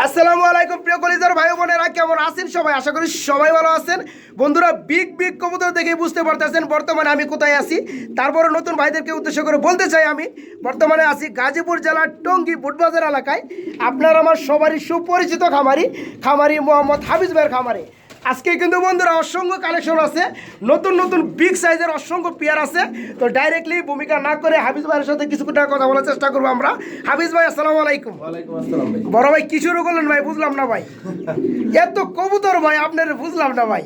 আসসালামু আলাইকুম, প্রিয় কলিজার ভাই বোনেরা, কেমন আছেন সবাই? আশা করি সবাই ভালো আছেন। বন্ধুরা, বিগ বিগ কবুতর দেখে বুঝতে পারতেছেন, বর্তমানে আমি কোথায় আছি। তারপরে নতুন ভাইদেরকে উদ্দেশ্য করে বলতে চাই আমি, বর্তমানে আছি গাজীপুর জেলার টঙ্গী বুটবাজার এলাকায়। আপনার আমার সবারই সুপরিচিত খামারি খামারি মোহাম্মদ হাফিজ ভাইয়ের খামারি। আজকে কিন্তু বন্ধুরা অসংখ্য কালেকশন আছে। নতুন নতুন বিগ সাইজের অসংখ্য পেয়ার আছে। তো ডাইরেক্টলি ভূমিকা না করে হাফিজ ভাইয়ের সাথে কিছু কথা বলার চেষ্টা করব আমরা। হাফিজ ভাই আসসালামু আলাইকুম। বড় ভাই কি শুরু করলেন ভাই? বুঝলাম না ভাই। এত কবুতর ভাই আপনার বুঝলাম না ভাই।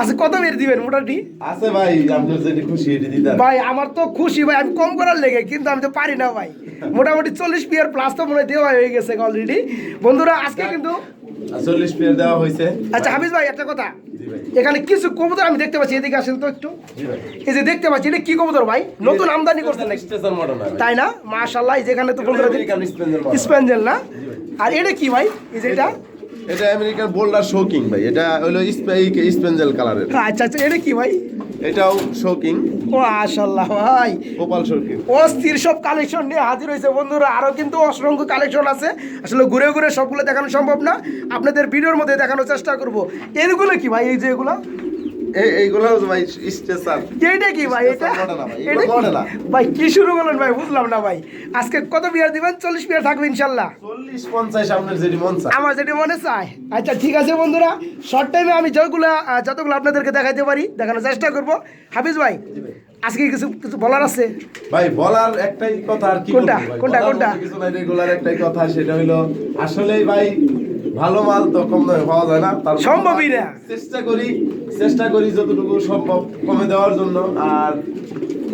আচ্ছা কত বের দিবেন মোটামুটি? আছে ভাই আপনার যেটি খুশি এটি দিতে ভাই আমার তো খুশি ভাই আমি কম করার লেগে কিন্তু আমি তো পারি না ভাই। মোটামুটি চল্লিশ পিয়ার প্লাস তো মনে হয় দেওয়া হয়ে গেছে অলরেডি বন্ধুরা আজকে কিন্তু চল্লিশ পেয়ার দেওয়া হয়েছে। আচ্ছা হাফিজ ভাই একটা কথা। এখানে কিছু কবুতর আমি দেখতে পাচ্ছি এদিকে আসেন তো একটু। এই যে দেখতে পাচ্ছি এটা কি কবুতর ভাই? নতুন আমদানি করছেন তাই না? মাশাল্লাহ যেখানে তো বন্ধুরা স্পেঞ্জেল না? আর এটা কি ভাই? এই যে এটা এটা আমেরিকান বোল্ডার শোকিং ভাই। এটা হলো স্পেইক স্পেঞ্জেল কালারের। আচ্ছা আচ্ছা এটা কি ভাই? এটাও শোকিং। ও মাশাল্লাহ ভাই। গোপাল শোকিং। অস্থির সব কালেকশন নিয়ে হাজির হয়েছে বন্ধুরা। আরও কিন্তু অসংখ্য কালেকশন আছে। আসলে ঘুরে ঘুরে সবগুলো দেখানো সম্ভব না। আপনাদের ভিডিওর মধ্যে দেখানোর চেষ্টা করব। এগুলো কি ভাই? এই যে এগুলো? এইগুলো ভাই স্টেশন এইটা কি ভাই এটা? ভাই, কি? ভাই কি শুরু করলেন ভাই? বুঝলাম না ভাই। আজকে কত বিয়ার দিবেন? চল্লিশ বিয়ার থাকবে ইনশাল্লাহ। চল্লিশ পঞ্চাশ আপনার যেটি মন চায়। আমার যেটি মনে চায়। আচ্ছা ঠিক আছে বন্ধুরা। শর্ট টাইমে আমি যতগুলো যতগুলো আপনাদেরকে দেখাইতে পারি দেখানোর চেষ্টা করব। হাফিজ ভাই আজকে কিছু কিছু বলার আছে? ভাই বলার একটাই কথা আর কি কোনটা? কোনটা? কোনটা? কিছু নাই রেগুলার একটাই কথা সেটা হলো আসলেই ভাই ভালো মাল তো কম দামে পাওয়া যায় না তার সম্ভবই না। চেষ্টা করি চেষ্টা করি যতটুকু সম্ভব কমে দেওয়ার জন্য আর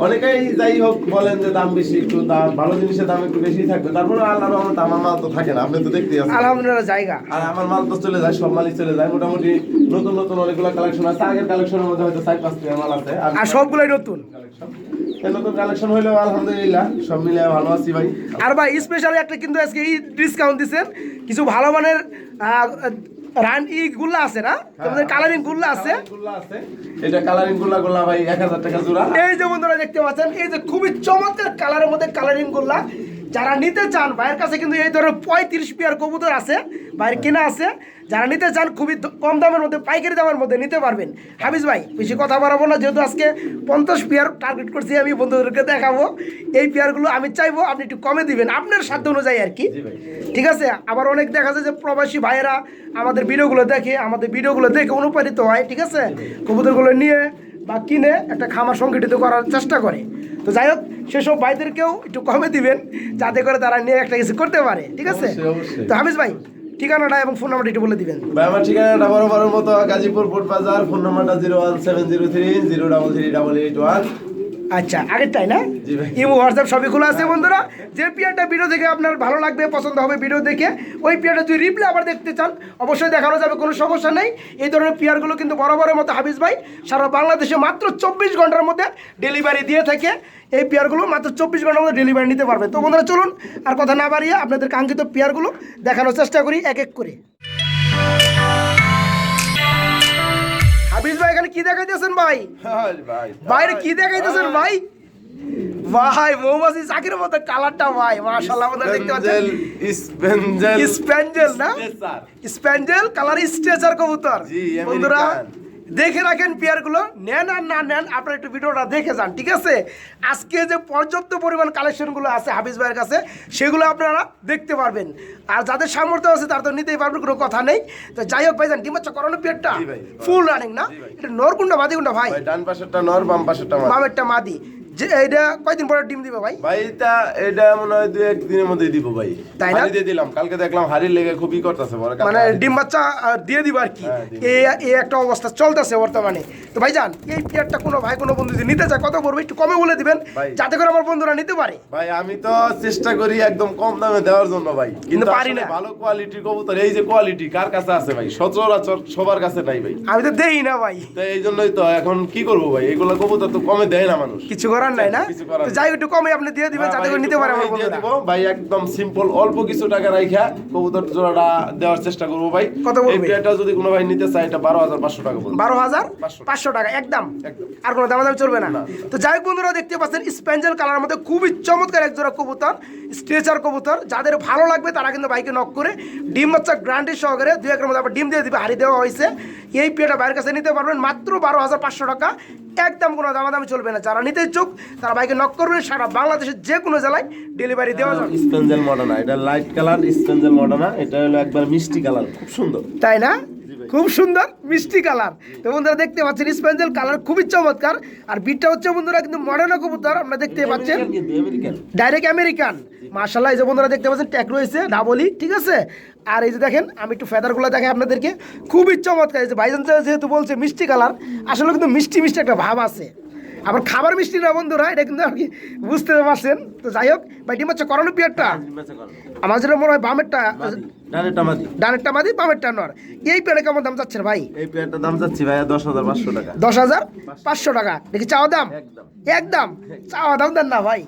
অনেকেই যাই হোক বলেন যে দাম বেশি একটু দাম ভালো জিনিসের দাম একটু বেশি থাকবে। তারপরে আল্লাহর রহমত আমার মাল তো থাকে না আপনি তো দেখতেই আছেন। আলহামদুলিল্লাহ জায়গা। আর আমার মাল তো চলে যায় সব মালই চলে যায়। মোটামুটি নতুন নতুন অনেকগুলো কালেকশন আছে। আগের কালেকশনের মধ্যে হয়তো চার পাঁচ টাকা মাল আছে। আর সবগুলোই নতুন? কালেকশন নতুন কালেকশন হইলেও আলহামদুলিল্লাহ সব মিলে ভালো আছি ভাই। আর ভাই স্পেশালি একটা কিন্তু আজকে এই ডিসকাউন্ট দিচ্ছেন কিছু ভালো মানের রান ই গুল্লা আছে না? তোমাদের কালারিং গুল্লা আছে? এটা কালারিং গুল্লা গুল্লা ভাই এক হাজার টাকা জোড়া। এই যে বন্ধুরা দেখতে পাচ্ছেন এই যে খুবই চমৎকার কালারের মধ্যে কালারিং গুল্লা। যারা নিতে চান ভাইয়ের কাছে কিন্তু এই ধরনের পঁয়ত্রিশ পিয়ার কবুতর আছে ভাইয়ের কেনা আছে। যারা নিতে চান খুবই কম দামের মধ্যে পাইকারি দামের মধ্যে নিতে পারবেন। হাফিজ ভাই বেশি কথা বাড়াবো না যেহেতু আজকে পঞ্চাশ পেয়ার টার্গেট করছি আমি বন্ধুদেরকে দেখাবো। এই পেয়ারগুলো আমি চাইব আপনি একটু কমে দিবেন আপনার সাধ্য অনুযায়ী আর কি। ঠিক আছে? আবার অনেক দেখা যায় যে প্রবাসী ভাইয়েরা আমাদের ভিডিওগুলো দেখে আমাদের ভিডিওগুলো দেখে অনুপ্রাণিত হয় ঠিক আছে? কবুতরগুলো নিয়ে বা কিনে একটা খামার সংগঠিত করার চেষ্টা করে। তো যাই হোক সেসব ভাইদেরকেও একটু কমে দিবেন যাতে করে তারা নিয়ে একটা কিছু করতে পারে ঠিক আছে। তো হামিজ ভাই ঠিকানাটা এবং ফোন নাম্বারটা একটু বলে দিবেন। ভাই আমার ঠিকানাটা বড় বড় মতো গাজীপুর ফুট বাজার ফোন নাম্বারটা zero one seven zero three zero double three double eight one আচ্ছা আগেরটাই না? জি ইমো হোয়াটসঅ্যাপ সবই খোলা আছে বন্ধুরা। যে পিয়ারটা ভিডিও দেখে আপনার ভালো লাগবে পছন্দ হবে ভিডিও দেখে ওই পিয়ারটা যদি রিপ্লে আবার দেখতে চান অবশ্যই দেখানো যাবে কোনো সমস্যা নেই। এই ধরনের পিয়ারগুলো কিন্তু বরাবরের মতো হাফিজ ভাই সারা বাংলাদেশে মাত্র চব্বিশ ঘণ্টার মধ্যে ডেলিভারি দিয়ে থাকে। এই পেয়ারগুলো মাত্র চব্বিশ ঘণ্টার মধ্যে ডেলিভারি নিতে পারবে। তো বন্ধুরা চলুন আর কথা না বাড়িয়ে আপনাদের কাঙ্ক্ষিত পেয়ারগুলো দেখানোর চেষ্টা করি এক এক করে। হাফিজ ভাই এখানে কি দেখাইতেছেন ভাই? বাইরে কি দেখাইতেছেন ভাই? ভাই মৌমাছি চাকির মতো কালারটা ভাই মাশাআল্লাহ আমাদের দেখতে পাচ্ছেন? স্প্যাঞ্জেল স্প্যাঞ্জেল না? স্প্যাঞ্জেল কালার স্ট্রেচার কবুতর। বন্ধুরা। দেখে রাখেন পেয়ারগুলো। নেন আর না নেন আপনারা একটু ভিডিওটা দেখে যান ঠিক আছে? আজকে যে পর্যাপ্ত পরিমাণ কালেকশনগুলো আছে হাফিজ ভাইয়ের কাছে সেগুলো আপনারা দেখতে পারবেন। আর যাদের সামর্থ্য আছে তারা তো নিতেই পারবেন কোনো কথা নেই। তো যাই হোক ভাইজান ডিম হচ্ছে করানো পেয়ারটা? ফুল রানিং না? এটা মাদিকুন্ডা ভাই? ভাই ডান পাশেরটা নর বাম পাশেরটা বামেরটা মাদি। যে এটা কয়দিন পরে ডিম দিবে ভাই? ভাই এটা এটা মনে হয় দুই একদিনের মধ্যে দিব ভাই। তাই না? দিয়ে দিলাম। কালকে দেখলাম হাড়ির লেগে খুবই করতেছে মানে ডিম বাচ্চা দিয়ে দিবা আর কি। হ্যাঁ, এই এই একটা অবস্থা চলতেছে বর্তমানে। তো ভাইজান এই পেয়ারটা কোনো ভাই কোনো বন্ধু যদি নিতে চায় কত পড়বে? একটু কমে বলে দিবেন যাতে করে আমার বন্ধুরা নিতে পারে। ভাই আমি তো চেষ্টা করি একদম কম দামে দেওয়ার জন্য ভাই। কিন্তু পারি না। ভালো কোয়ালিটির কবুতর এই যে কোয়ালিটি কার কাছে আছে ভাই? সচরাচর সবার কাছে নাই ভাই। আমি তো দেই না ভাই। তো এই জন্যই তো এখন কি করব ভাই? এগুলো কবুতর তো কমে দেয় না মানুষ। কিছু করার করার নাই না? যাই একটু কমে আপনি দিয়ে দিবেন হ্যাঁ, যাতে করে নিতে পারে আমার। ভাই একদম সিম্পল অল্প কিছু টাকা রাইখা কবুতর জোড়াটা দেওয়ার চেষ্টা করব ভাই। কত বলবে? পেয়ারটা যদি কোনো ভাই নিতে চায় এটা বারো হাজার পাঁচশো টাকা বলব। বারো হাজার পাঁচশো। টাকা একদম। আর কোনো দামাদামি চলবে না। তো যাই হোক বন্ধুরা দেখতে পাচ্ছেন কালার মধ্যে খুবই চমৎকার এক জোড়া কবুতর স্ট্রেচার কবুতর। যাদের ভালো লাগবে তারা কিন্তু বাইকে নক করে ডিম বাচ্চা গ্রান্ডের সহকারে দুই একের মধ্যে আবার ডিম দিয়ে দিবে হারি দেওয়া হয়েছে। এই পেটা বাইরের কাছে নিতে পারবেন মাত্র বারো হাজার পাঁচশো টাকা। একদম কোনো দামাদামি চলবে না। যারা নিতে ইচ্ছুক তারা বাইকে নক করবেন সারা বাংলাদেশের যে কোনো জেলায় ডেলিভারি দেওয়া যাবে। স্পেঞ্জেল মডার্না এটা লাইট কালার স্পেঞ্জেল মডার্না এটা হলো একবার মিষ্টি কালার খুব সুন্দর। তাই না? খুব সুন্দর মিষ্টি কালার তো বন্ধুরা দেখতে পাচ্ছেন স্পেঞ্জেল কালার খুবই চমৎকার। আর বিটটা হচ্ছে বন্ধুরা কিন্তু মডার্ন কবুতর আপনারা দেখতে পাচ্ছেন। আমেরিকান ডাইরেক্ট আমেরিকান মার্শাল্লাহ এই যে বন্ধুরা দেখতে পাচ্ছেন ট্যাগ রয়েছে ডাবলি ঠিক আছে? আর এই যে দেখেন আমি একটু ফেদারগুলো দেখাই আপনাদেরকে। খুবই চমৎকার এই যে ভাইজান যেহেতু বলছে মিষ্টি কালার আসলে কিন্তু মিষ্টি মিষ্টি একটা ভাব আছে। আবার খাবার মিষ্টি না বন্ধুরা এটা কিন্তু আপনি বুঝতে পারছেন। তো যাই হোক ভাই ডিম হচ্ছে করানো পিয়ারটা। আমার যেটা মনে হয় বামেরটা ডানেরটা মাদি। ডানেরটা মাদি বামেরটা নর। এই পেয়ারে কেমন দাম ভাই? এই দাম যাচ্ছি ভাইয়া দশ হাজার পাঁচশো টাকা। দশ হাজার পাঁচশো। টাকা। দেখি চাওয়া দাম? একদম। চাওয়া দাম দেন না ভাই।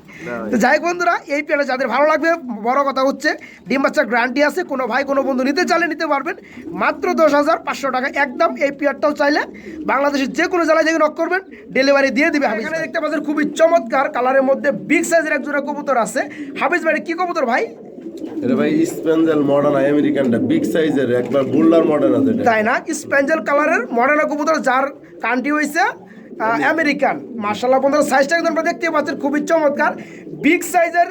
তো যাই বন্ধুরা এই পেয়ারে যাদের ভালো লাগবে বড় কথা হচ্ছে ডিম বাচ্চার গ্যারান্টি আছে কোনো ভাই কোনো বন্ধু নিতে চাইলে নিতে পারবেন। মাত্র দশ হাজার পাঁচশো টাকা। একদম এই পেয়ারটাও চাইলে বাংলাদেশের যে কোনো জেলায় থেকে নক করবেন ডেলিভারি দিয়ে দিবে এখানে দেখতে পাচ্ছেন খুবই চমৎকার কালারের মধ্যে বিগ সাইজের এক জোড়া কবুতর আছে। হাফিজ ভাই কি কবুতর ভাই? এটা ভাই স্পেঞ্জেল মডার্ন আমেরিকানটা। বিগ সাইজের একবার বুল্লার মডার্ন আছে তাই না? স্পেঞ্জেল কালারের মডার্ন কবুতর যার কান্ট্রি হয়েছে আমেরিকান। মার্শাল্লাহ বন্ধুরা সাইজটা কিন্তু আমরা দেখতে পাচ্ছেন খুবই চমৎকার। বিগ সাইজের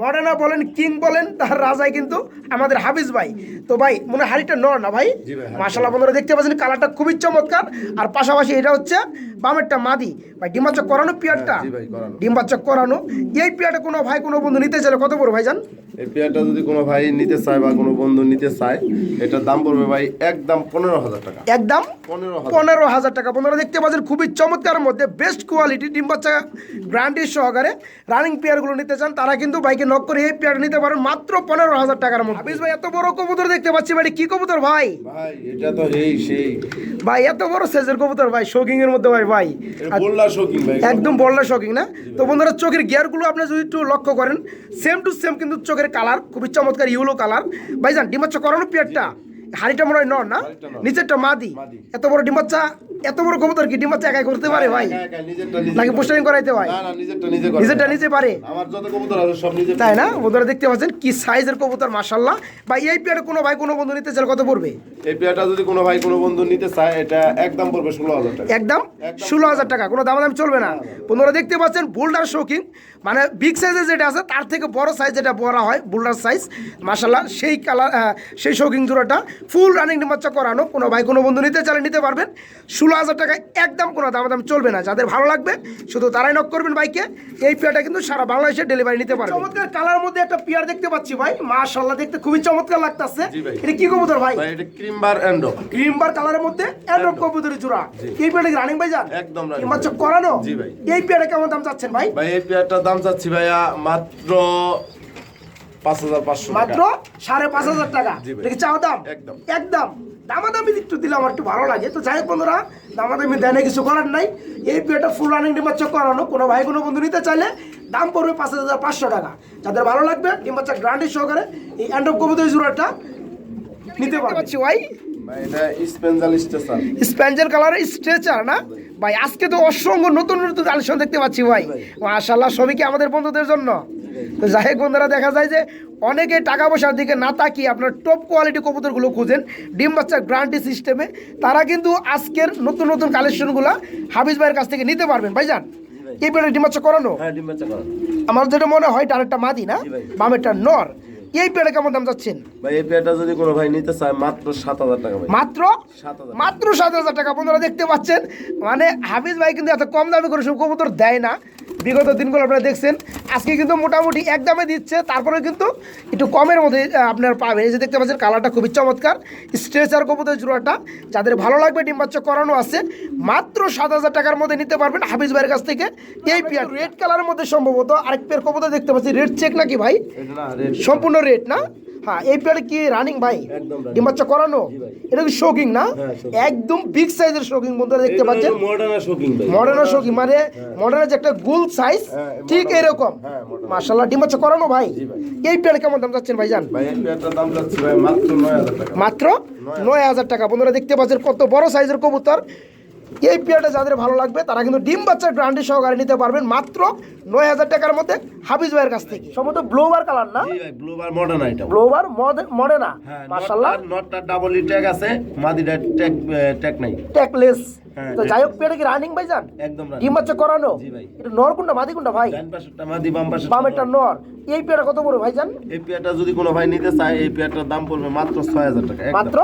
মডার্না বলেন কিং বলেন তার রাজাই কিন্তু আমাদের হাফিজ ভাই। তো ভাই মনে হাড়িটা নর না ভাই? ভাই, বন্ধুরা দেখতে পাচ্ছেন কালারটা খুবই চমৎকার। আর পাশাপাশি এটা হচ্ছে বামেরটা মাদি। ভাই ডিম বাচ্চা করানো পিয়ারটা? হ্যাঁ, জি ভাই, করানো। ডিম বাচ্চা করানো। এই পিয়ারটা কোনো ভাই কোনো বন্ধু নিতে চাইলে কত বড় ভাই জান এই পেয়ারটা যদি কোনো ভাই নিতে চায় বা কোনো বন্ধু নিতে চায় এটার দাম পড়বে ভাই একদম পনেরো হাজার টাকা। একদম পনেরো হাজার। টাকা। পনেরো দেখতে পাচ্ছেন খুবই চমৎকার মধ্যে বেস্ট কোয়ালিটি ডিম বাচ্চা গ্রান্ডির সহকারে রানিং পেয়ারগুলো নিতে চান তারা কিন্তু বাইকে নক করে এই পেয়ার নিতে পারেন মাত্র পনেরো হাজার টাকার মধ্যে। হাফিজ ভাই এত বড় কবুতর দেখতে পাচ্ছি ভাই কি কবুতর ভাই? ভাই এটা তো এই সেই। ভাই এত বড় সাইজের কবুতর ভাই শোকিং এর মধ্যে ভাই ভাই। বললা বোল্লার ভাই একদম বললা শোকিং না? তো বন্ধুরা চোখের গিয়ারগুলো আপনি যদি একটু লক্ষ্য করেন সেম টু সেম কিন্তু চোখের কালার খুবই চমৎকার ইউলো কালার ভাইজান ডিমাচ্ছ করানো পেয়ারটা হাড়িটা মনে হয় নর না। নিচেরটা মাদি। এত বড় ডিমাচ্চা এত বড় কবুতর কি ডিমাচ্চা একাই করতে পারে ভাই? নাকি পোস্টারিং করাইতে না নিজেরটা নিজে পারে? তাই না? বন্ধুরা দেখতে পাচ্ছেন কি সাইজের কবুতর মাশাল্লাহ বা এই পেয়ারে কোনো ভাই কোনো বন্ধু নিতে চাইলে কত পড়বে? এই পেয়ারটা যদি কোনো ভাই কোনো বন্ধু নিতে চায় এটা একদম পড়বে ষোলো হাজার টাকা। একদম। ষোলো হাজার টাকা। কোনো দাম দাম চলবে না। বন্ধুরা দেখতে পাচ্ছেন বোল্ডার শৌখিন। মানে বিগ সাইজের যেটা আছে তার থেকে বড় সাইজ যেটা বলা হয় বোল্ডার সাইজ মাসাল্লাহ সেই কালার সেই শৌখিন জোড়াটা। ফুল রানিং বাচ্চা করানো। কোনো ভাই কোনো বন্ধু নিতে চাইলে নিতে পারবেন। ষোলো হাজার টাকা একদম কোনো দাম দাম চলবে না। যাদের ভালো লাগবে শুধু তারাই নক করবেন বাইকে এই পেয়ারটা কিন্তু সারা বাংলাদেশে ডেলিভারি নিতে পারবে। চমৎকার কালার মধ্যে একটা পেয়ার দেখতে পাচ্ছি ভাই। মাশাল্লাহ দেখতে খুবই চমৎকার লাগতেছে। এটা কি কবুতর ভাই? ভাই এটা ক্রিমবার এন্ডো ক্রিম বার কালারের মধ্যে অ্যান্ড্রয়েড কবুতরের জোড়া এই পেয়ারটা কি রানিং ভাই যান একদম কি করানো? জি ভাই। এই পেয়ারটা কেমন দাম চাচ্ছেন ভাই? ভাই এই পেয়ারটার দাম চাচ্ছি ভাইয়া মাত্র পাঁচ হাজার পাঁচশো মাত্র সাড়ে পাঁচ হাজার টাকা। দেখি চাও দাম? একদম। একদম। দামাদামি একটু দিলে আমার একটু ভালো লাগে। তো যাই হোক বন্ধুরা দামাদামি দেয় না কিছু করার নাই। এই ফুল রানিং করানো। কোনো ভাই কোনো বন্ধু নিতে চাইলে দাম পড়বে পাঁচ হাজার পাঁচশো টাকা। যাদের ভালো লাগবে সহকারে এই কবুতরের জোড়াটা নিতে পারছি ভাই। ভাই স্পেঞ্জাল স্টেশন স্প্যাঞ্জেল কালারের স্ট্রেচার না? ভাই আজকে তো অসংখ্য নতুন নতুন দেখতে পাচ্ছি ভাই। মাশাল্লাহ সবই কি আমাদের বন্ধুদের জন্য? তো যাই হোক বন্ধুরা দেখা যায় যে অনেকে টাকা পয়সার দিকে না তাকিয়ে আপনার টপ কোয়ালিটি কবুতরগুলো খুঁজেন ডিম বাচ্চা গ্রান্টি সিস্টেমে তারা কিন্তু আজকের নতুন নতুন কালেকশনগুলো হাফিজ ভাইয়ের কাছ থেকে নিতে পারবেন। ভাই। যান এই পেটে ডিম বাচ্চা করানো? হ্যাঁ ডিম বাচ্চা করা আমার যেটা মনে হয় ডানেরটা মাদি না? বামেরটা নর। এই পেটে কেমন দাম যাচ্ছেন ভাই এই পেয়ারটা যদি কোনো ভাই নিতে চায় মাত্র সাত হাজার টাকা ভাই। মাত্র? সাত হাজার মাত্র সাত হাজার টাকা। বন্ধুরা দেখতে পাচ্ছেন? মানে হাফিজ ভাই কিন্তু এত কম দামে করে সব কবুতর দেয় না। বিগত দিনগুলো আপনারা দেখছেন। আজকে কিন্তু মোটামুটি এক দামে দিচ্ছে। তারপরে কিন্তু একটু কমের মধ্যে আপনারা পাবেন। এই যে দেখতে পাচ্ছেন কালারটা খুবই চমৎকার। স্ট্রেচার কবুতর জোড়াটা যাদের ভালো লাগবে ডিম বাচ্চা করানো আছে মাত্র সাত হাজার টাকার মধ্যে নিতে পারবেন হাফিজ ভাইয়ের কাছ থেকে এই পেয়ার রেড কালারের মধ্যে সম্ভবত আরেক পেয়ার কবুতর দেখতে পাচ্ছি। রেড চেক নাকি ভাই? সম্পূর্ণ রেট না? হ্যাঁ এই পেয়ারে কি রানিং ভাই? ডিম বাচ্চা করানো? এটা কি শোকিং না? হ্যাঁ, একদম বিগ সাইজের শোকিং বন্ধুরা দেখতে পাচ্ছেন। মডার্ন শোকিং ভাই। মডার্ন মানে মডার্নের যে একটা গুল সাইজ হ্যাঁ, ঠিক। এরকম। হ্যাঁ। মাশাল্লাহ ডিম বাচ্চা করানো ভাই? এই পেয়ারে কেমন দাম চাচ্ছেন ভাইজান? ভাই টাকা। মাত্র নয় হাজার। টাকা। বন্ধুরা দেখতে পাচ্ছেন কত বড় সাইজের কবুতর। এই পেয়ারটা যাদের ভালো লাগবে তারা কিন্তু ডিম বাচ্চার গ্রান্ডি সহকারে নিতে পারবেন মাত্র নয় হাজার টাকার মধ্যে হাফিজ ভাইয়ের কাছ থেকে। সম্ভবত ব্লোবার কালার না? জি ভাই মডার্ন আইটেম ব্লোবার মডে না? হ্যাঁ নটটা ডাবল ই ট্যাগ আছে মাদিটা ট্যাগ ট্যাগ নাই। ট্যাকলেস হ্যাঁ, তো যাই হোক পেয়ারটা কি রানিং ভাই যান একদম ডিম বাচ্চা করানো? জি ভাই। এটা নর কোনটা মাদি কোনটা ভাই? ডান পাশেরটা মাদি বাম পাশেরটা বামেরটা নর। এই পেয়ারটা কত বড় ভাই যান এই পেয়ারটা যদি কোনো ভাই নিতে চায় এই পেয়ারটার দাম পড়বে মাত্র ছয় হাজার টাকা মাত্র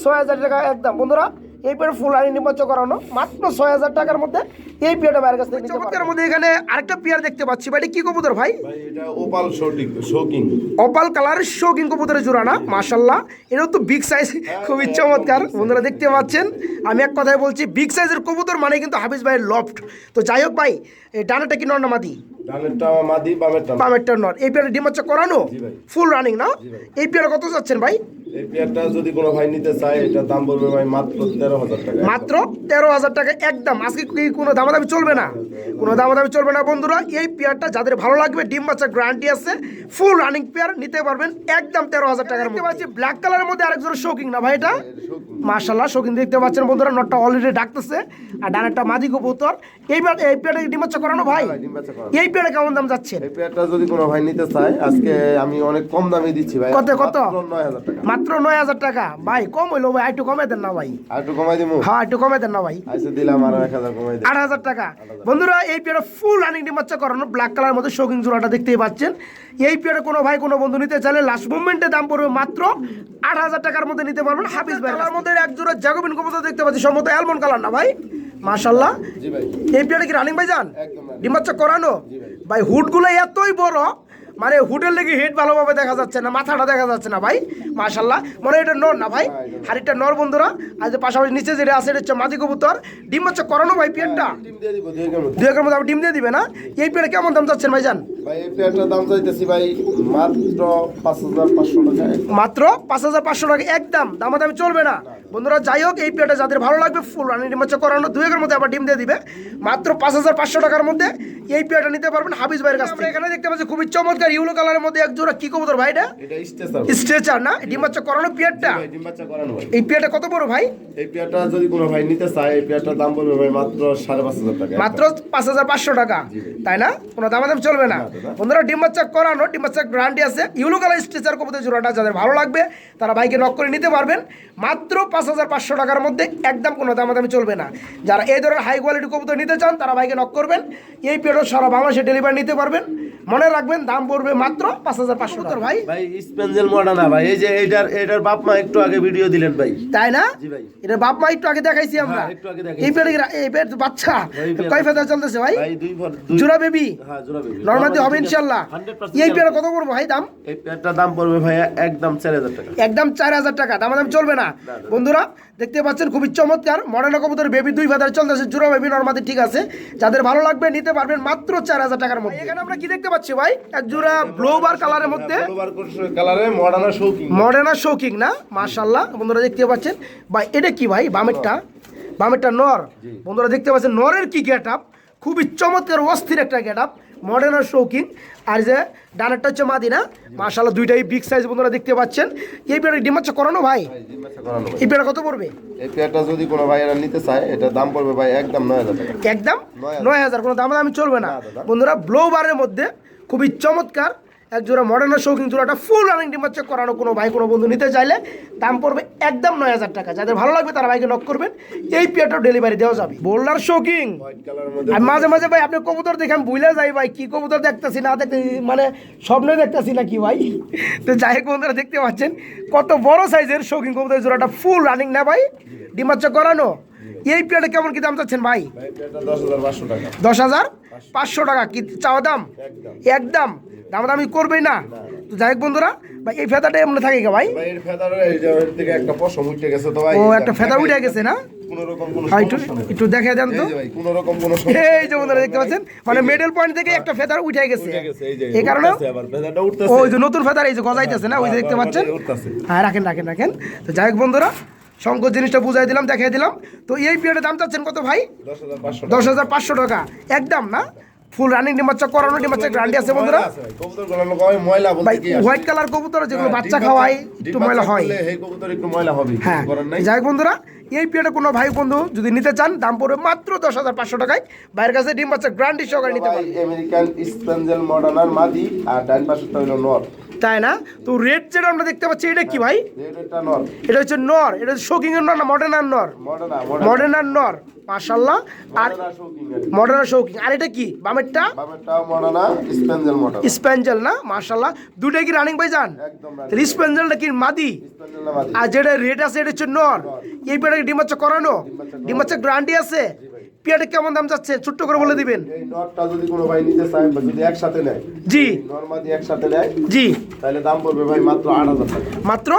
ছয় হাজার টাকা একদম। বন্ধুরা এই পেয়ার ফুল আইনি নির্বাচ করানো। মাত্র ছয় হাজার টাকার মধ্যে এই পেয়ারটা বাইরের কাছ থেকে চমৎকার মধ্যে এখানে আরেকটা পেয়ার দেখতে পাচ্ছি। ভাই কি কবুতর ভাই? ভাই এটা ওপাল শোটিং শোকিং অপাল কালারের শৌকিং কবুতরের জোড়া না মাশাল্লাহ এটাও তো বিগ সাইজ খুবই চমৎকার। বন্ধুরা দেখতে পাচ্ছেন আমি এক কথায় বলছি বিগ সাইজের কবুতর মানে কিন্তু হাফিজ ভাইয়ের লফট তো যাই হোক ভাই এই ডানাটা কি নর পামেরটা এই ডিম করানো? ফুল রানিং না? এই পেয়ারে কত যাচ্ছেন ভাই? এই পেয়ারটা যদি কোনো ভাই নিতে চায় এটার দাম পড়বে ভাই মাত্র তেরো হাজার টাকা। মাত্র তেরো হাজার টাকা একদম। আজকে কি কোনো দামাদামি চলবে না? কোনো দামাদামি চলবে না বন্ধুরা। এই পেয়ারটা যাদের ভালো লাগবে ডিম বাচ্চা গ্যারান্টি আছে। ফুল রানিং পেয়ার নিতে পারবেন একদম তেরো হাজার টাকার মধ্যে। পাচ্ছি ব্ল্যাক কালারের মধ্যে আরেকজন শৌকিং না ভাই এটা? মার্শাল্লাহ শৌকিং দেখতে পাচ্ছেন বন্ধুরা। নটটা অলরেডি ডাকতেছে। আর ডানেরটা মাদি কবুতর। এইবার এই পেয়ারটা ডিম বাচ্চা করানো ভাই? ভাই, ডিম বাচ্চা করানো। এই পেয়ারে কেমন দাম যাচ্ছেন এই পেয়ারটা যদি কোনো ভাই নিতে চায় আজকে আমি অনেক কম দামে দিচ্ছি ভাই কত, কত? মাত্র নয় হাজার টাকা মাত্র নয় হাজার টাকা ভাই কম হইল ভাই একটু কমে দেন না ভাই একটু কমাই দিবো হ্যাঁ একটু কমে দেন না ভাই আইসে দিলাম আরও এক হাজার কমাই দিই আট হাজার টাকা বন্ধুরা এই পেয়ারটা ফুল রানিং ডিম বাচ্চা করানো ব্ল্যাক কালার মধ্যে শৌকিং জোড়াটা দেখতেই পাচ্ছেন এই পেয়ারে কোনো ভাই কোনো বন্ধু নিতে চাইলে লাস্ট মুভমেন্টে দাম পড়বে মাত্র আট হাজার টাকার মধ্যে নিতে পারবেন হাফিজ ভাই মধ্যে এক জোড়া জাগোবিন কবুতর দেখতে পাচ্ছি সম্ভবত অ্যালমন্ড কালার না ভাই মাশাল্লাহ এই পেয়ারে কি রানিং ভাই যান ডিমাচ্ছা ডিম করানো? ভাই। হুডগুলো এতই বড় মানে হুডের লেগে হেড ভালোভাবে দেখা যাচ্ছে না মাথাটা দেখা যাচ্ছে না ভাই মাশাল্লাহ মনে হয় এটা নর না ভাই? আর এটা নর। বন্ধুরা। আর যে পাশাপাশি নিচে যেটা আছে এটা হচ্ছে মাদি কবুতর। ডিম হচ্ছে করানো ভাই পেয়ারটা দিয়ে দিব দুই কেমন দু একের মধ্যে ডিম দিয়ে দিবে না? এই পেয়ারে কেমন দাম যাচ্ছেন ভাই যান ভাই এই দাম চাইতেছি ভাই মাত্র পাঁচ হাজার পাঁচশো টাকা। মাত্র পাঁচ হাজার পাঁচশো টাকা একদম। দামাদামি চলবে না। বন্ধুরা যাই হোক এই পেয়ারটা যাদের ভালো লাগবে ফুল রানি ডিম বাচ্চা করানো দু একের মধ্যে আবার ডিম দিয়ে দিবে। মাত্র পাঁচ হাজার পাঁচশো টাকার মধ্যে এই পেয়ারটা নিতে পারবেন হাফিজ ভাইয়ের কাছ থেকে। এখানে দেখতে পাচ্ছি খুবই চমৎকার ইউলো কালারের মধ্যে এক জোড়া কি কবুতর ভাই এটা? স্ট্রেচার না? ডিম বাচ্চা করানো ডিম বাচ্চা করানো এই পেয়ারটা কত বড় ভাই? এই পেয়ারটা যদি কোনো ভাই নিতে চায় এই পেয়ারটার দাম পড়বে ভাই মাত্র সাড়ে পাঁচ হাজার টাকা। মাত্র পাঁচ হাজার পাঁচশো টাকা। তাই না? কোনো দামাদাম চলবে না। বন্ধুরা ডিম বাচ্চা করানো ডিম বাচ্চা গ্যারান্টি আছে। ইউলো কালার স্ট্রেচার কবুতর জোড়াটা যাদের ভালো লাগবে তারা বাইকে নক করে নিতে পারবেন। মাত্র পাঁচ হাজার পাঁচশো টাকার মধ্যে একদম কোনো দামাদামি চলবে না। যারা এই ধরনের হাই কোয়ালিটি কবুতর নিতে চান তারা বাইকে নক করবেন। এই পেরিয়ড সারা বাংলাদেশে ডেলিভারি নিতে পারবেন। মনে রাখবেন দাম পড়বে মাত্র পাঁচ হাজার পাঁচশো টাকা। ভাই? ভাই স্পেঞ্জেল মডার্ন ভাই এই যে এইটার এইটার বাপ মা একটু আগে ভিডিও দিলেন ভাই। তাই না? জি ভাই। এটা বাপ মা একটু আগে দেখাইছি আমরা। হ্যাঁ, একটু আগে দেখাইছি। এই পেরিয়ড এই পেরিয়ড বাচ্চা। কয় ফেদার চলতেছে ভাই? ভাই দুই ভর দুই জোড়া বেবি? হ্যাঁ জোড়া বেবি। নর্মালি হবে ইনশাল্লাহ এই পেয়ারা কত করব ভাই দাম? এই পেয়ারটার দাম পড়বে ভাই একদম চার হাজার টাকা। একদম চার হাজার টাকা দাম দাম চলবে না। বন্ধুরা দেখতে পাচ্ছেন খুবই চমৎকার মডার্ন কবুতর বেবি দুই ফাদার চলতেছে জুড়ো বেবি নর্মাদি ঠিক আছে। যাদের ভালো লাগবে নিতে পারবেন মাত্র চার হাজার টাকার মধ্যে। এখানে আমরা কি দেখতে পাচ্ছি ভাই? এক জোড়া ব্লোবার কালারের মধ্যে। কালারে মডার্ন শৌকিং মডার্ন শৌকিং না? মাশাল্লাহ বন্ধুরা দেখতে পাচ্ছেন। ভাই এটা কি ভাই? বামেরটা? বামেরটা নর। বন্ধুরা দেখতে পাচ্ছেন নরের কি গেট আপ খুবই চমৎকার অস্থির একটা গেট আপ মডার্ন আর শৌকিং আর যে ডানারটা হচ্ছে মাদিনা। মাশাল্লাহ দুইটাই বিগ সাইজ বন্ধুরা দেখতে পাচ্ছেন। এই পেয়ারের ডিম বাচ্চা করানো ভাই? এই পেয়ারা কত পড়বে? এই পেয়ারটা যদি কোনো ভাই এরা নিতে চায় এটা দাম পড়বে ভাই একদম নয় হাজার একদম? নয় হাজার। কোনো দাম দামি চলবে না। না, বন্ধুরা ব্লো বারের মধ্যে খুবই চমৎকার এক জোড়া শৌখিন জোড়াটা ফুল রানিং ডিম বাচ্চা করানো কোনো ভাই কোনো বন্ধু নিতে চাইলে দাম পড়বে একদম নয় হাজার টাকা। যাদের ভালো লাগবে তারা ভাইকে নক করবেন এই পেয়ারটাও ডেলিভারি দেওয়া যাবে। বোল্ডার আমি মাঝে মাঝে ভাই আপনি কবুতর দেখেন বুঝলে যাই ভাই কি কবুতর দেখতেছি না দেখতেছি মানে স্বপ্নে দেখতেছি না কি ভাই? তো যাই হোক বন্ধুরা দেখতে পাচ্ছেন কত বড় সাইজের শৌখিন কবুতর জোড়াটা ফুল রানিং না ভাই? ডিম বাচ্চা করানো? এই পেয়ারটা কেমন কি দাম চাচ্ছেন ভাই? দশ হাজার পাঁচশো টাকা। কি চাওয়া দাম? একদম। দামাদামি করবেই না। তো যাই হোক বন্ধুরা ভাই এই ফেদাটা এমন থাকে কে ভাই? ও একটা ফেদা উঠে গেছে না? একটু দেখে দেন তো। এই যে বন্ধুরা দেখতে পাচ্ছেন? মানে মিডল পয়েন্ট থেকে একটা ফেদার উঠে গেছে। এই কারণে ওই যে নতুন ফেদার এই যে গজাইতেছে না ওই যে দেখতে পাচ্ছেন? হ্যাঁ রাখেন রাখেন রাখেন। তো যাই হোক বন্ধুরা শঙ্কর জিনিসটা বুঝাই দিলাম দেখাই দিলাম। তো এই পিরিয়ডের দাম চাচ্ছেন কত ভাই? দশ হাজার পাঁচশো দশ হাজার পাঁচশো টাকা। একদম না? ফুল রানিং ডিমাচ্চা করানো ডিমাচ্চা গ্রান্ডি আছে বন্ধুরা? হয় ভাই হোয়াইট কালার কবুতর যেগুলো হ্যাঁ, বাচ্চা ডিম খাওয়ায় একটু ময়লা হয়। এই কবুতর একটু ময়লা হবে হ্যাঁ যাই বন্ধুরা এই পিরিয়ডে কোনো ভাই বন্ধু যদি নিতে চান দাম পড়বে মাত্র দশ হাজার পাঁচশো টাকায়। বাইরের কাছে ডিম বাচ্চা গ্রান্ডি সহকারে নিতে ভাই পারবে। আমেরিকান স্পেঞ্জেল মডার্নার মাদি আর ডাইন পাশেরটা হলো নর। তাই না? তো রেড যেটা আমরা দেখতে পাচ্ছি এটা কি ভাই? এটা নর। এটা হচ্ছে নর এটা হচ্ছে শোকিং এর নর না মডার্ন আর নর? মডার্ন আর নর। মাশাল্লাহ আর মডার্না শৌকিং আর এটা কি? বামেরটা? স্প্যাঞ্জেল না? মাশাল্লাহ দুটোই কি রানিং ভাই যান? স্প্যাঞ্জেলটা কি? মাদি? আর যেটা রেড আছে এটা হচ্ছে নর। এই পেয়ারটা ডিম হচ্ছে করানো। ডিম হচ্ছে গ্যারান্টি আছে। পেয়ারটা কেমন দাম যাচ্ছে? ছোট্ট করে বলে দিবেন। এই নটটা যদি কোনো ভাই নিতে চায় যদি একসাথে নেয় জি। নরমাদি একসাথে নেয় জি। তাহলে দাম পড়বে ভাই মাত্র আট হাজার টাকা। মাত্র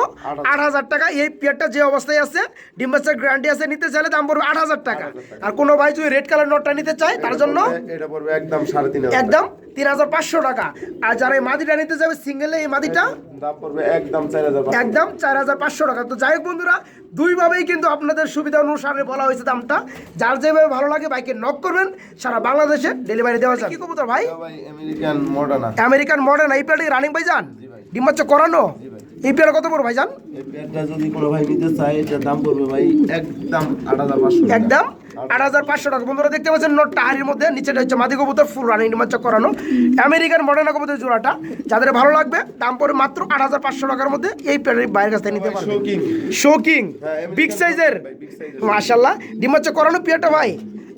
আট হাজার। টাকা। এই পেয়ারটা যে অবস্থায় আছে ডিম বাচ্চার গ্যারান্টি আছে নিতে চাইলে দাম পড়বে আট হাজার টাকা। আর কোনো ভাই যদি রেড কালার নটটা নিতে চায় তার জন্য এটা পড়বে একদম একদম তিন হাজার পাঁচশো টাকা। আর যারা এই মাদিটা নিতে যাবে সিঙ্গেলে এই মাদিটা একদম চার হাজার পাঁচশো। একদম চার হাজার পাঁচশো টাকা। তো যাই হোক বন্ধুরা দুইভাবেই কিন্তু আপনাদের সুবিধা অনুসারে বলা হয়েছে দামটা। যার যেভাবে ভালো লাগে বাইকে নক করবেন সারা বাংলাদেশে ডেলিভারি দেওয়া যায় কি কবুতর ভাই? আমেরিকান মডার্না আমেরিকান মডার্ন এই প্লেটে রানিং ভাই যান জি ভাই। ডিম বাচ্চা করানো? এই পেয়ার কত পড়ো ভাই যান এই প্যান্টটা যদি কোনো ভাই নিতে চায় এটার দাম পড়বে ভাই একদম আট হাজার পাঁচশো একদম? আট হাজার পাঁচশো টাকা। বন্ধুরা দেখতে পাচ্ছেন নোটটা হাড়ির মধ্যে নিচেটা হচ্ছে মাদি কবুতর ফুল রানিং করানো। আমেরিকান মডার্ন কবুতর জোড়াটা যাদের ভালো লাগবে দাম পড়বে মাত্র আট হাজার পাঁচশো টাকার মধ্যে এই পেয়ারের বাইরের কাছ থেকে নিতে পারবে। শৌকিং। বিগ সাইজের মাশাল্লাহ ডিম বাচ্চা করানো পেয়ারটা ভাই।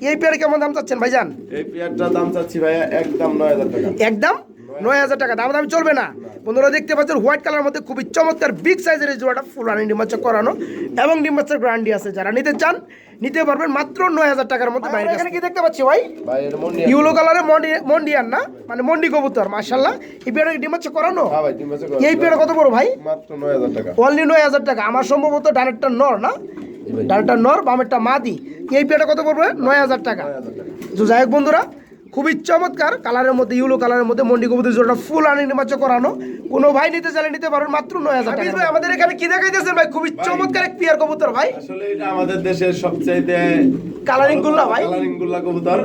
এই পেয়ারে কেমন দাম চাচ্ছেন ভাইজান? এই পেয়ারটার দাম চাচ্ছি ভাই একদম নয় হাজার টাকা। একদম? নয় হাজার টাকা। দাম দাম চলবে না। বন্ধুরা দেখতে পাচ্ছেন হোয়াইট কালার মধ্যে খুবই চমৎকার বিগ সাইজের এই জোড়াটা ফুল রানি ডিমাচ্চা করানো এবং ডিমাচ্চার গ্রান্ডি আছে। যারা নিতে চান নিতে পারবেন মাত্র নয় হাজার টাকার মধ্যে বাইরে এখানে কি দেখতে পাচ্ছি ভাই? ইউলো মন্ডি মন্ডিয়ান না? মানে মন্ডি কবুতর মাশাল্লাহ এই পেয়ারে করানো? হ্যাঁ ভাই এই পেয়ারে কত বড় ভাই? মাত্র নয় হাজার টাকা। অনলি নয় হাজার টাকা। আমার সম্ভবত ডাইরেক্টর নর না? ডাইরেক্টর নর বামেরটা মাদি। এই পেয়ারটা কত পড়বে? নয় হাজার টাকা। যাই হোক বন্ধুরা খুবই চমৎকার কালারের মধ্যে ইউলো কালারের মধ্যে মন্ডি কবুতর জোড়া ফুল আনি নিমাচ্চ করানো। কোনো ভাই নিতে চাইলে নিতে পারবেন মাত্র নয় হাজার টাকা। ভাই আমাদের এখানে কি দেখাইতেছেন ভাই? খুবই চমৎকার এক পিয়ার কবুতর ভাই। আসলে এটা আমাদের দেশের সবচাইতে কালারিং গুল্লা ভাই। কালারিং গুল্লা কবুতর।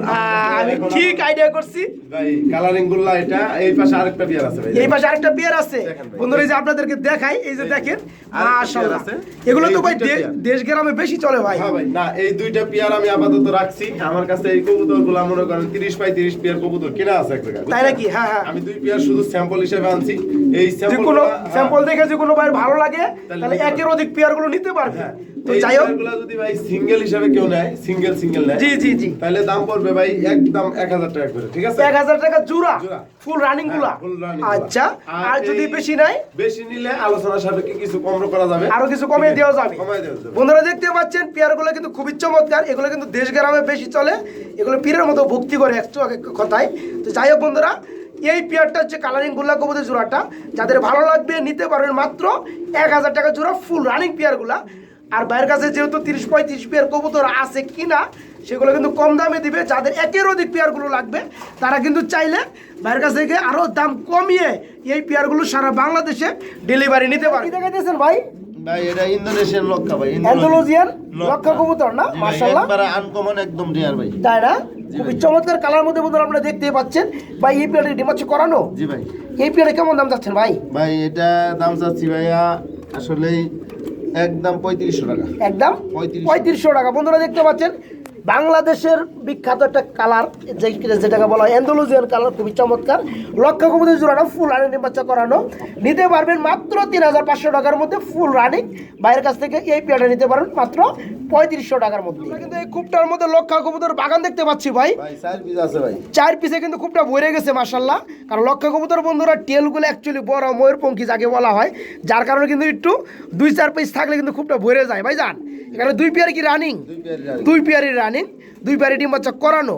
আমি ঠিক আইডিয়া করছি। ভাই কালারিং গুল্লা এটা এই পাশে আরেকটা বিয়ার আছে ভাই। এই পাশে আরেকটা বিয়ার আছে। দেখেন বন্ধুরা এই যে আপনাদেরকে দেখাই এই যে দেখেন মাশাআল্লাহ। আছে। এগুলো তো ভাই পেয়ার। দেশ গ্রামে বেশি চলে ভাই। হ্যাঁ ভাই না এই দুইটা পেয়ার আমি আপাতত রাখছি। আমার কাছে এই কবুতরগুলা মনে করেন তিরিশ বাই তিরিশ পেয়ার কবুতর কেনা আছে এক জায়গায় তাই নাকি? হ্যাঁ হ্যাঁ। আমি দুই পেয়ার শুধু স্যাম্পল হিসেবে আনছি। এই যে স্যাম্পল কোনো স্যাম্পল দেখে যে কোনো ভাই ভালো লাগে তাহলে একের অধিক পেয়ারগুলো নিতে পারবে। হ্যাঁ। তো যাই হোক। যদি ভাই সিঙ্গেল হিসেবে কেউ নেয় সিঙ্গেল সিঙ্গেল নেয় জি জি জি। তাহলে দাম পড়বে ভাই একদম এক হাজার টাকা করে ঠিক আছে? এক হাজার টাকা জোড়া জোড়া। ফুল রানিংগুলা। হ্যাঁ, running গুলা। আচ্ছা আর যদি বেশি নাই? বেশি নিলে আলোচনা সাপেক্ষে কিছু কম করা যাবে। আরও কিছু কমিয়ে দেওয়া যাবে। কমাই দেওয়া যাবে। বন্ধুরা দেখতে পাচ্ছেন পেয়ারগুলো কিন্তু খুবই চমৎকার। এগুলো কিন্তু দেশ গ্রামে বেশি চলে। এগুলো পীরের মতো ভক্তি করে একটু কথায়। তো যাই হোক বন্ধুরা এই পেয়ারটা হচ্ছে কালারিং গুল্লা কবুতর জোড়াটা। যাদের ভালো লাগবে নিতে পারবেন মাত্র এক হাজার টাকা জোড়া ফুল রানিং পেয়ারগুলা। আর বাইরের কাছে যেহেতু তিরিশ পঁয়ত্রিশ পেয়ার কবুতর আছে কিনা সেগুলো কিন্তু কম দামে দিবে। যাদের একের অধিক পেয়ারগুলো লাগবে তারা কিন্তু চাইলে বাইরের কাছ থেকে আরও দাম কমিয়ে এই পেয়ারগুলো সারা বাংলাদেশে ডেলিভারি নিতে পারে দেখাইতেছেন ভাই? ভাই এটা ইন্দোনেশিয়ান লক্ষা ভাই অ্যান্ডালুজিয়ান লক্ষা কবুতর না? মাশাআল্লাহ। একবারে আনকমন একদম রিয়ার ভাই। তাই না? খুবই চমৎকার কালার মধ্যে বন্ধুরা আপনারা দেখতে পাচ্ছেন। ভাই এই পেয়ারের ডিম হচ্ছে করানো? জি ভাই। এই পেয়ারে কেমন দাম যাচ্ছেন ভাই? ভাই এটা দাম চাচ্ছি ভাইয়া আসলেই একদম পঁয়ত্রিশশো টাকা। একদম পঁয়ত্রিশশো। টাকা। বন্ধুরা দেখতে পাচ্ছেন বাংলাদেশের বিখ্যাত একটা কালার যেটাকে বলা হয় অ্যান্ডোলজিয়ান কালার খুবই চমৎকার। লক্ষ কবুতর জোড়ানো ফুল রানিং নির্বাচন করানো। নিতে পারবেন মাত্র তিন হাজার পাঁচশো টাকার মধ্যে ফুল রানিং বাইরের কাছ থেকে এই পেয়ারটা নিতে পারবেন মাত্র পঁয়ত্রিশশো টাকার মধ্যে। কিন্তু এই খুবটার মধ্যে লক্ষা কবুতর বাগান দেখতে পাচ্ছি ভাই। ভাই চার পিস আছে ভাই। চার পিসে কিন্তু খুবটা ভরে গেছে মার্শাল্লাহ কারণ লক্ষা কবুতর বন্ধুরা টেলগুলো অ্যাকচুয়ালি বড় ময়ূরপঙ্খী যাকে বলা হয় যার কারণে কিন্তু একটু দুই চার পিস থাকলে কিন্তু খুবটা ভরে যায়। ভাই যান এখানে দুই পেয়ার কি রানিং দুই পেয়ার রানিং দুই পেয়ারের ডিম বাচ্চা করানো।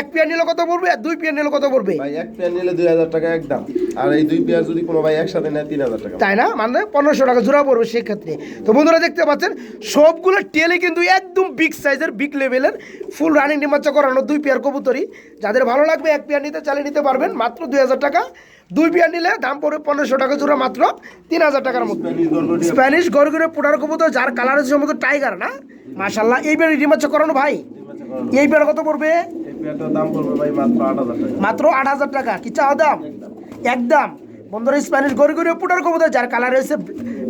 এক পেয়ার নিলে কত পড়বে আর দুই পেয়ার নিলে কত পড়বে? ভাই এক পেয়ার নিলে দুই হাজার টাকা একদম। আর এই দুই পেয়ার যদি কোনো ভাই একসাথে নেয় তিন হাজার টাকা। তাই না? মানে পনেরোশো টাকা জোড়া পড়বে সেক্ষেত্রে। তো বন্ধুরা দেখতে পাচ্ছেন সবগুলো টেলে কিন্তু একদম বিগ সাইজের বিগ লেভেলের ফুল রানিং ডিমাচ্চা করানো দুই পেয়ার কবুতরি যাদের ভালো লাগবে এক পেয়ার নিতে চালিয়ে নিতে পারবেন। মাত্র দুই হাজার টাকা। দুই পেয়ার নিলে দাম পড়বে পনেরোশো টাকা জোড়া মাত্র তিন হাজার টাকার মধ্যে স্প্যানিশ গরগুরে পুটার কবুতর যার কালার হচ্ছে সম্ভবত টাইগার না? মাশাল্লাহ এই পেয়ার ডিমাচ্চা করানো ভাই। এই পেয়ার কত পড়বে? মাত্র আট হাজার টাকা। কি চাওয়া দাম? একদম। বন্ধুরা স্প্যানিশ গড়ি গড়ি পুটার কবুতর যার কালার রয়েছে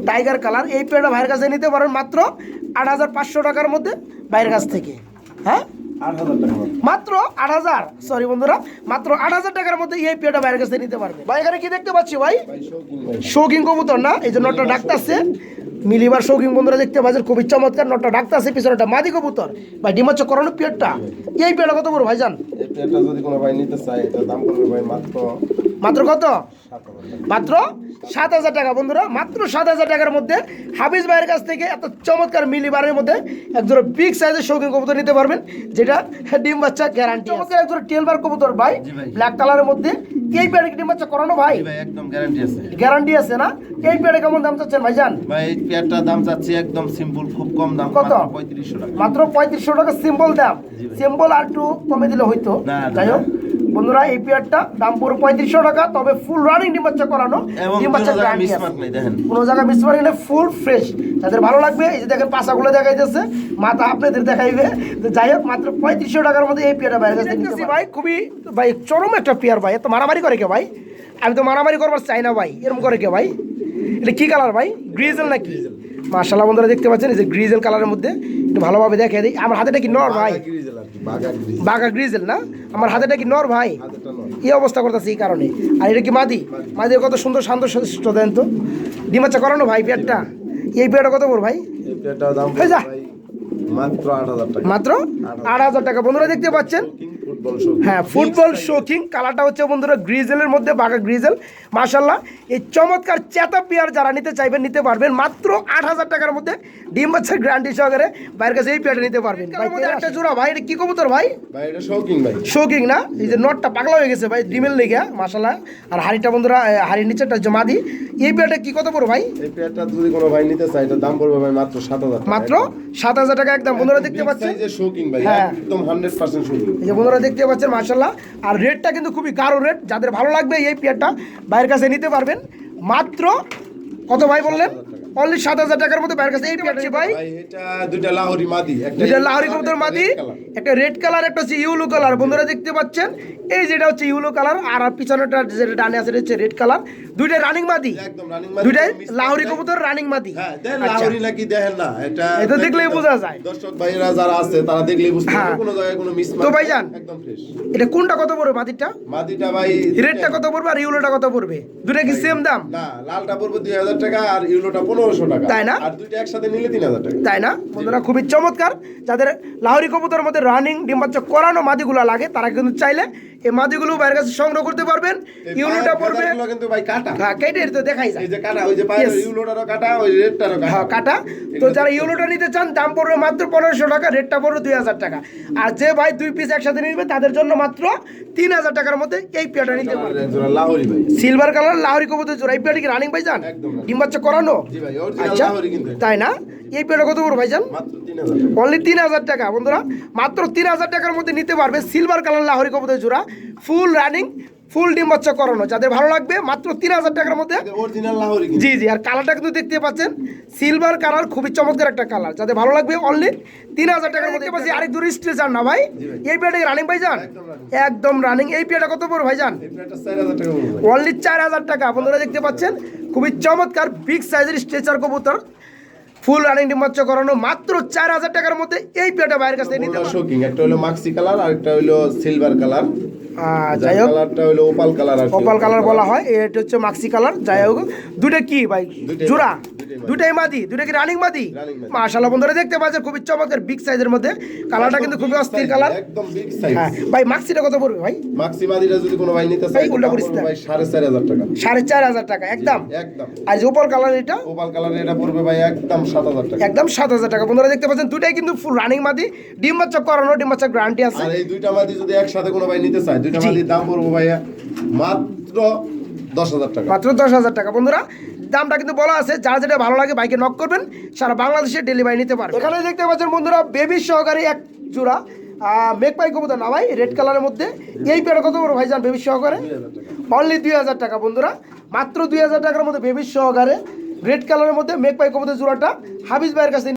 টাইগার কালার এই পেয়ারটা ভাইয়ের কাছে নিতে পারেন মাত্র আট হাজার পাঁচশো টাকার মধ্যে ভাইয়ের কাছ থেকে। হ্যাঁ? মাত্র। আট হাজার। সরি বন্ধুরা মাত্র আট হাজার টাকার মধ্যে এই পেয়ারটা ভাইয়ের কাছে নিতে পারবে। ভাই এখানে কি দেখতে পাচ্ছি ভাই? শৌখিন কবুতর না? এই যে নটটা ডাকতেছে। মিলিবার শৌখিন বন্ধুরা দেখতে পাচ্ছেন খুবই চমৎকার নটটা। ডাকতেছে পিছনে একটা মাদি কবুতর। ভাই ডিমাচ্ছ করানো পেটটা এই পেয়ারটা কত বড় ভাইজান? এই পেয়ারটা যদি কোনো ভাই নিতে চায় এটা দাম করবে ভাই মাত্র মাত্র কত? মাত্র সাত হাজার টাকা বন্ধুরা মাত্র সাত হাজার টাকার মধ্যে হাফিজ ভাইয়ের কাছ থেকে এত চমৎকার মিলিবারের মধ্যে একজোড়া বিগ সাইজের শৌখিন কবুতর নিতে পারবেন যেটা ডিম বাচ্চা গ্যারান্টি চমৎকার একজোড়া টেলবার কবুতর ভাই ব্ল্যাক কালারের মধ্যে। এই পেয়ারে কি ডিম বাচ্চা করানো ভাই? একদম গ্যারান্টি আছে। গ্যারান্টি আছে না? এই পেয়ারে কেমন দাম চাচ্ছেন ভাইজান ভাই এই পেয়ারটার দাম চাচ্ছি একদম সিম্পল খুব কম দাম কত? মাত্র পঁয়ত্রিশশো টাকা। মাত্র পঁয়ত্রিশশো টাকা সিম্পল দাম। সিম্পল আর একটু কমে দিলে না, যাই হোক। বন্ধুরা এই পেয়ারটা দাম পুরো পঁয়ত্রিশশো টাকা তবে ফুল রানিং ডিম বাচ্চা করানো ডিম কোনো বাচ্চা কোনো জায়গায় মিস মারি না ফুল ফ্রেশ যাদের ভালো লাগবে এই যে দেখেন পাশাগুলো দেখাইতেছে মাথা আপনাদের দেখাইবে। তো যাই হোক মাত্র পঁয়ত্রিশশো টাকার মধ্যে এই পেয়ারটা বাইরে কাছে ভাই খুবই ভাই চরম একটা পেয়ার ভাই এত মারামারি করে কে ভাই? আমি তো মারামারি করবার চাই না ভাই এরকম করে কে ভাই? এটা কি কালার ভাই? গ্রিজেল নাকি? মার্শাল্লাহ বন্ধুরা দেখতে পাচ্ছেন এই যে গ্রিজেল কালারের মধ্যে একটু ভালোভাবে দেখে দিই। আমার হাতেটা কি নর ভাই? বাঘা গ্রিজেল। না? আমার হাতেটা কি নর ভাই? এই অবস্থা করতেছে এই কারণে। আর এটা কি মাদি? মাদি। কত সুন্দর শান্ত শিষ্ট দেন তো। ডিমাচ্চা করানো ভাই পেটটা? এই পেটটা কত বড় ভাই? মাত্র আট হাজার টাকা। বন্ধুরা দেখতে পাচ্ছেন। হ্যাঁ ফুটবল শৌখিন কালারটা হচ্ছে বন্ধুরা গ্রিজেলের মধ্যে বাঘা গ্রিজেল। মাশাল্লাহ এই চমৎকার চেতা পেয়ার যারা নিতে চাইবেন নিতে পারবেন। মাত্র আট হাজার টাকার মধ্যে ডিম বাচ্চা গ্যারান্টি সহকারে বাইরের কাছে এই পেয়ারটা নিতে পারবেন। ভাই একটা জোড়া ভাই এটা কি কবুতর ভাই? ভাই এটা শৌখিন ভাই। শৌকিং না? এই যে নটটা পাগলা হয়ে গেছে ভাই ডিমের লেগে মাসাল্লাহ আর হাড়িটা বন্ধুরা হাড়ির নিচেটা জমা দিই এই পেয়ারটা কি কত পড়ো ভাই? এই পেয়ারটা যদি কোনো ভাই নিতে চায় এটার দাম পড়বে ভাই মাত্র সাত হাজার টাকা। মাত্র সাত হাজার টাকা একদম বন্ধুরা দেখতে পাচ্ছেন? এর শৌখিন ভাই হ্যাঁ। একদম হান্ড্রেড পার্সেন্ট শৌখিন এই যে বন্ধুরা দেখতে পাচ্ছেন মার্শাল্লাহ আর রেটটা কিন্তু খুবই গাঢ় রেট, যাদের ভালো লাগবে এই পেয়ারটা বাইরের কাছে নিতে পারবেন। মাত্র কত ভাই বললেন? অনলি সাত হাজার টাকার মধ্যে বাইরের কাছে পেয়ারটা ভাই। এটা দুইটা লাহোরি মাদি দুইটা লাহরি কবুতর মাদি একটা রেড কালার একটা হচ্ছে ইউলো কালার বন্ধুরা দেখতে পাচ্ছেন এই যেটা হচ্ছে ইউলো কালার আর পিছনেটা যেটা ডানে আছে হচ্ছে রেড কালার দুইটা রানিং মাদি একদম রানিং মাদি দুইটাই লাহোরি কবুতর রানিং মাদি। হ্যাঁ আচ্ছা। লাহোরি নাকি দেখেন না এটা এটা দেখলেই বোঝা যায়। দর্শক ভাইরা যারা আছে তারা দেখলেই বুঝতে হ্যাঁ। পারবে কোনো জায়গায় কোনো মিস তো ভাইজান। একদম ফ্রেশ এটা কোনটা কত পড়বে মাদিটা মাদিটা ভাই রেডটা কত পড়বে আর ইউলোটা কত পড়বে? দুটা কি সেম দাম? না লালটা পড়বে দুই হাজার টাকা আর ইউলোটা পনেরোশো টাকা। তাই না? আর দুইটা একসাথে নিলে তিন হাজার টাকা। তাই না? বন্ধুরা খুবই চমৎকার। যাদের লাহরি কবুতরের মধ্যে রানিং ডিম্বাচ্চা করানো মাদিগুলো লাগে তারা কিন্তু চাইলে এই মাদিগুলো কাছে সংগ্রহ করতে পারবেন। ইউলোটা পড়বে কিন্তু ভাই কাটা। হ্যাঁ কেটে তো দেখাই যায়। এই যে কাটা ওই যে পায়ের ইউলোটারও কাটা ওই রেডটারও কাটা। হ্যাঁ কাটা। তো যারা ইউলোটা নিতে চান দাম পড়বে মাত্র পনেরোশো টাকা রেটটা পড়বে দুই হাজার টাকা। আর যে ভাই দুই পিস একসাথে নিবে তাদের জন্য মাত্র তিন হাজার টাকার মধ্যে এই পেয়ারটা নিতে পারবে। সিলভার কালার লাহোরি কবুতর জোড়া। এই পেয়ারটা কি রানিং ভাই যান একদম। ডিম বাচ্চা করানো আচ্ছা। তাই না? এই পেয়ারটা কত বড় ভাইজান? অনলি তিন হাজার টাকা। বন্ধুরা। মাত্র তিন হাজার টাকার মধ্যে নিতে পারবে সিলভার কালার লাহরি কবুতর জোড়া ফুল রানিং ফুল ডিম বাচ্চা করানো। যাদের ভালো লাগবে মাত্র তিন হাজার টাকার মধ্যে জি জি আর কালারটা কিন্তু দেখতে পাচ্ছেন। সিলভার কালার খুবই চমৎকার একটা কালার যাদের ভালো লাগবে অনলি তিন হাজার টাকার মধ্যে পাচ্ছি আরেক দূর স্ট্রেচার না ভাই? এই পেয়ারটা রানিং ভাই যান একদম রানিং এই পেয়ারটা কত পড়বে ভাই। অনলি চার হাজার টাকা বন্ধুরা দেখতে পাচ্ছেন খুবই চমৎকার বিগ সাইজের স্ট্রেচার কবুতর। ফুল রানিং ডিম্বাচ্চ করানো মাত্র চার হাজার টাকার মধ্যে এই পেয়ারটা বাইরের কাছে নিতে দুটো। শোকিং একটা হলো মাক্সি কালার আর একটা হলো সিলভার কালার যাই হোক। কালারটা হলো ওপাল কালার। কপাল কালার বলা হয় এটা হচ্ছে মাক্সি কালার যাই হোক দুইটা কি ভাই? জোড়া। দুটাই মাদি। দুটা কি রানিং মাদি? মাশাআল্লাহ বন্ধুরা দেখতে পাচ্ছেন খুবই চমৎকার বিগ সাইজের মধ্যে। কালারটা কিন্তু খুবই অস্থির কালার একদম বিগ সাইজ হ্যাঁ ভাই মাক্সিটা কত পড়বে ভাই? মাক্সিমাদিটা যদি কোনো ভাই নিতে চায় উল্টা করিস ভাই সাড়ে চার হাজার টাকা। সাড়ে চার হাজার টাকা একদম। একদম। আর যে উপর কালার এটা? ওপাল কালার এটা পড়বে ভাই একদম একদম সাত হাজার টাকা। বন্ধুরা দেখতে পাচ্ছেন দুটাই কিন্তু ফুল রানিং মাদি। ডিম বাচ্চা করানো ডিম বাচ্চা গ্যারান্টি আছে। আর এই দুইটা মাদি যদি একসাথে কোনো ভাই নিতে চায় দুইটা। মাদির দাম পড়বে ভাইয়া মাত্র দশ হাজার টাকা। মাত্র দশ হাজার টাকা। বন্ধুরা দামটা কিন্তু বলা আছে। যার যেটা ভালো লাগে বাইকে নক করবেন। সারা বাংলাদেশে ডেলিভারি নিতে পারবেন এখানে দেখতে পাচ্ছেন বন্ধুরা বেবি সহকারে এক জোড়া। মেক পাই কবুতর না ভাই রেড কালারের মধ্যে। এই পেয়ারা কত বড় ভাই যান বেবি সহকারে অনলি দুই হাজার টাকা বন্ধুরা। মাত্র দুই হাজার টাকার মধ্যে বেবি সহকারে। রেড কালারের মধ্যে মেঘ পাই কবুতর জোড়াটা হাবিজ ভাইয়ের কাছে